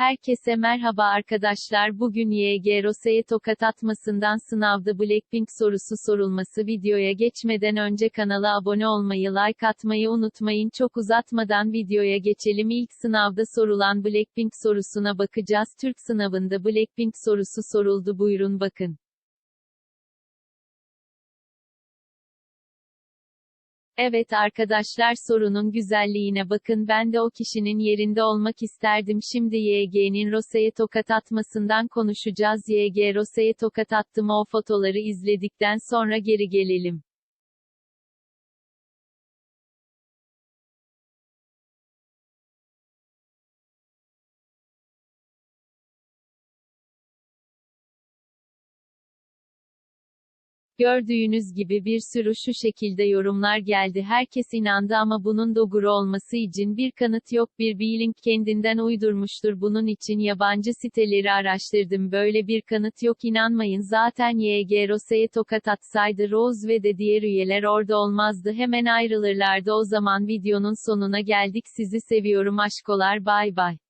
Herkese merhaba arkadaşlar. Bugün YG Rose'ye tokat atmasından sınavda Blackpink sorusu sorulması videoya geçmeden önce kanala abone olmayı like atmayı unutmayın. Çok uzatmadan videoya geçelim. İlk sınavda sorulan Blackpink sorusuna bakacağız. Türk sınavında Blackpink sorusu soruldu. Buyurun bakın. Evet arkadaşlar sorunun güzelliğine bakın ben de o kişinin yerinde olmak isterdim şimdi YG'nin Rose'ye tokat atmasından konuşacağız YG Rose'ye tokat attı mı o fotoları izledikten sonra geri gelelim. Gördüğünüz gibi bir sürü şu şekilde yorumlar geldi. Herkes inandı ama bunun doğru olması için bir kanıt yok. Bir Bilink kendinden uydurmuştur. Bunun için yabancı siteleri araştırdım. Böyle bir kanıt yok inanmayın. Zaten YG Rose'ye tokat atsaydı Rose ve de diğer üyeler orada olmazdı. Hemen ayrılırlardı. O zaman videonun sonuna geldik. Sizi seviyorum aşkolar. Bay bay.